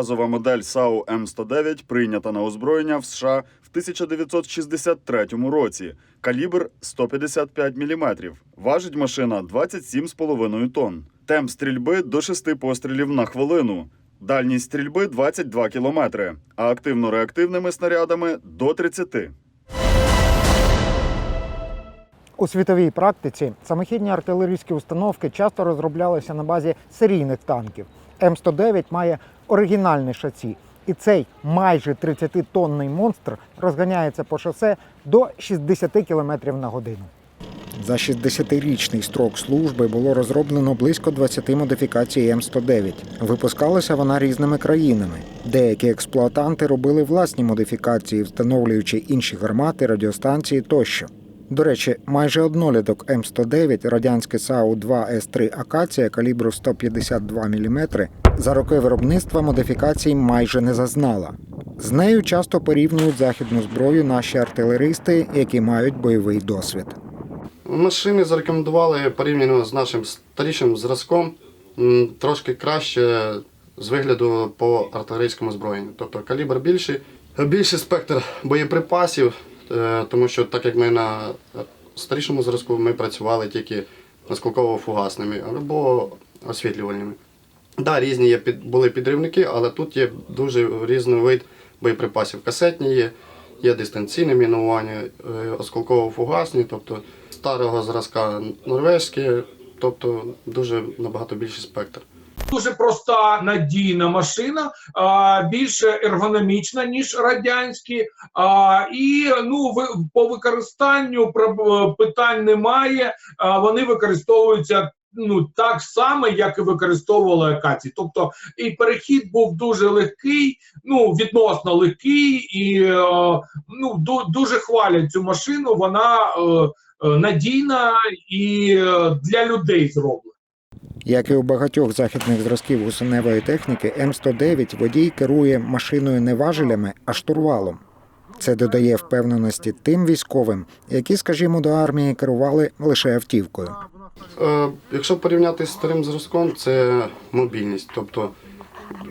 Базова модель САУ М109 прийнята на озброєння в США в 1963 році. Калібр 155 мм. Важить машина 27,5 тонн. Темп стрільби до 6 пострілів на хвилину. Дальність стрільби 22 км, а активно-реактивними снарядами до 30. У світовій практиці самохідні артилерійські установки часто розроблялися на базі серійних танків. М109 має оригінальне шасі, і цей майже 30-тонний монстр розганяється по шосе до 60 км на годину. За 60-річний строк служби було розроблено близько 20 модифікацій М109. Випускалася вона різними країнами. Деякі експлуатанти робили власні модифікації, встановлюючи інші гармати, радіостанції тощо. До речі, майже одноліток М109 радянське САУ-2С3 Акація калібру 152 мм за роки виробництва модифікацій майже не зазнала. З нею часто порівнюють західну зброю наші артилеристи, які мають бойовий досвід. Машини зарекомендували порівняно з нашим старішим зразком трошки краще з вигляду по артилерійському зброєнню. Тобто калібр більший, більший спектр боєприпасів, тому що так як ми на старішому зразку ми працювали тільки наскоково-фугасними або освітлювальними. Так, да, різні є були підривники, але тут є дуже різний вид боєприпасів. Касетні є, є дистанційне мінування, е, осколково-фугасні, тобто старого зразка норвезькі, тобто дуже набагато більший спектр. Дуже проста надійна машина, а, більш ергономічна ніж радянські. А, і ну ви по використанню питань немає. А, вони використовуються. Ну так само, як і використовували акації. Тобто і перехід був дуже легкий, ну відносно легкий, і е, ну ду- дуже хвалять цю машину. Вона е, е, надійна і е, для людей зроблена. Як і у багатьох західних зразків гусеневої техніки, М109 водій керує машиною не важелями, а штурвалом. Це додає впевненості тим військовим, які, скажімо, до армії керували лише автівкою. Е, якщо порівняти з старим зразком, це мобільність. Тобто,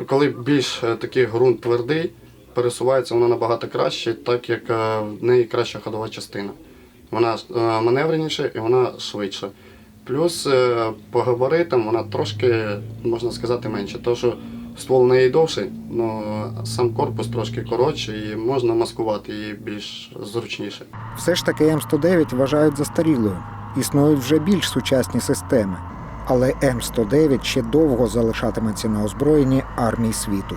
коли більш е, такий ґрунт твердий, пересувається вона набагато краще, так як е, в неї краща ходова частина. Вона маневреніша і вона швидша. Плюс е, по габаритам вона трошки, можна сказати, менше. Тому що ствол неї довший, але сам корпус трошки коротший і можна маскувати її більш зручніше. Все ж таки М109 вважають застарілою. Існують вже більш сучасні системи. Але М109 ще довго залишатиметься на озброєнні армій світу.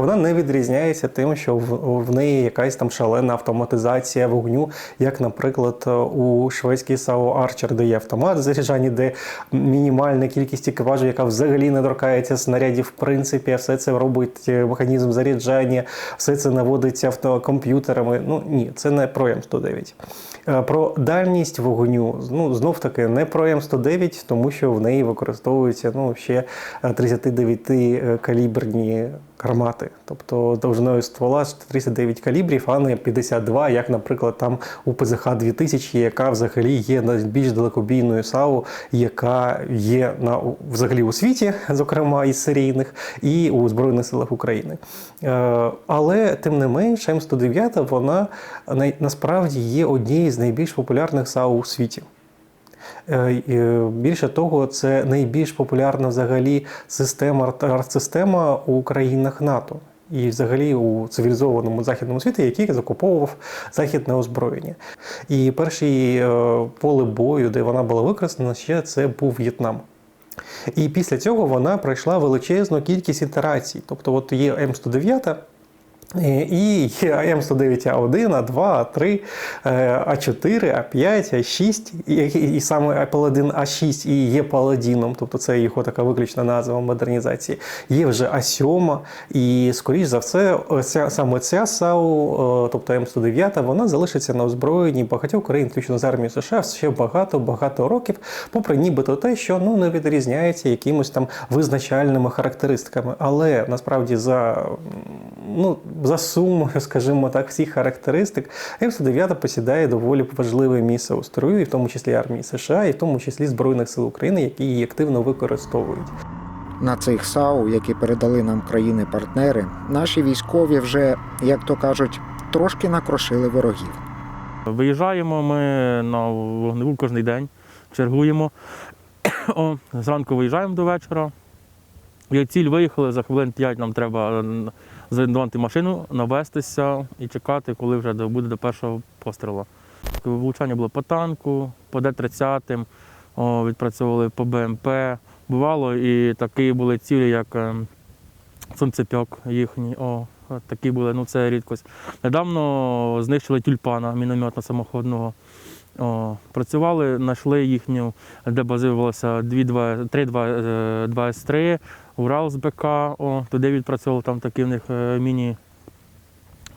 Вона не відрізняється тим, що в, неї якась там шалена автоматизація вогню, як, наприклад, у шведській САУ Арчер, де є автомат заряджання, де мінімальна кількість екіпажу, яка взагалі не торкається снарядів, в принципі, все це робить е, механізм заряджання, все це наводиться автокомп'ютерами. Ну ні, це не про М109. Е, Про дальність вогню, ну знов таки не про М109, тому що в неї використовуються ну, ще 39 каліберні гармати, тобто довжиною ствола 39 калібрів, а не 52, як, наприклад, там у ПЗХ 2000, яка взагалі є найбільш далекобійною САУ, яка є на взагалі у світі, зокрема із серійних, і у Збройних силах України. Е, Але тим не менш, М109 вона насправді є однією з найбільш популярних САУ у світі. Е, е, Більше того, це найбільш популярна взагалі система артсистема у країнах НАТО. І взагалі у цивілізованому західному світі, який закуповував західне озброєння. І перший е, поле бою, де вона була використана, ще це був В'єтнам. І після цього вона пройшла величезну кількість ітерацій. Тобто, от є М109, Е, І є М109 А1, А2, А3, е, А4, А5, А6, і, і саме Паладин А6 і є Паладіном, тобто це його така виключна назва модернізації. Є вже А7, і скоріш за все, ця, саме ця САУ, е, тобто М109, вона залишиться на озброєнні багатьох країн, включно з армією США, ще багато-багато років, попри нібито те, що ну, не відрізняється якимось там визначальними характеристиками. Але насправді за ну, за сумою, скажімо так, всіх характеристик, М109 посідає доволі важливе місце у строю, і в тому числі армії США, і в тому числі Збройних сил України, які її активно використовують. На цих САУ, які передали нам країни-партнери, наші військові вже, як то кажуть, трошки накрошили ворогів. Виїжджаємо ми на вогневу кожен день, чергуємо. О, зранку виїжджаємо до вечора. Як ціль виїхали, за хвилин 5 нам треба е, машину, навестися і чекати, коли вже буде до першого пострілу. Влучання було по танку, по Д-30, відпрацьовували по БМП. Бувало і такі були цілі, як е, сонцепьок їхній. О, такі були, ну це рідкость. Недавно знищили тюльпана мінометно самоходного. О, працювали, знайшли їхню, де базувалося 3 с 3 Урал з БК, о, туди відпрацьовували, там такий в них е, міні,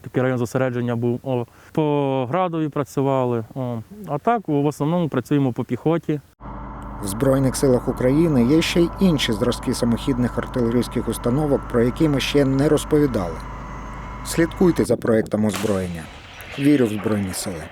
такий район зосередження був. О, по градові працювали. О. А так в основному працюємо по піхоті. В Збройних силах України є ще й інші зразки самохідних артилерійських установок, про які ми ще не розповідали. Слідкуйте за проектом озброєння. Вірю в Збройні сили.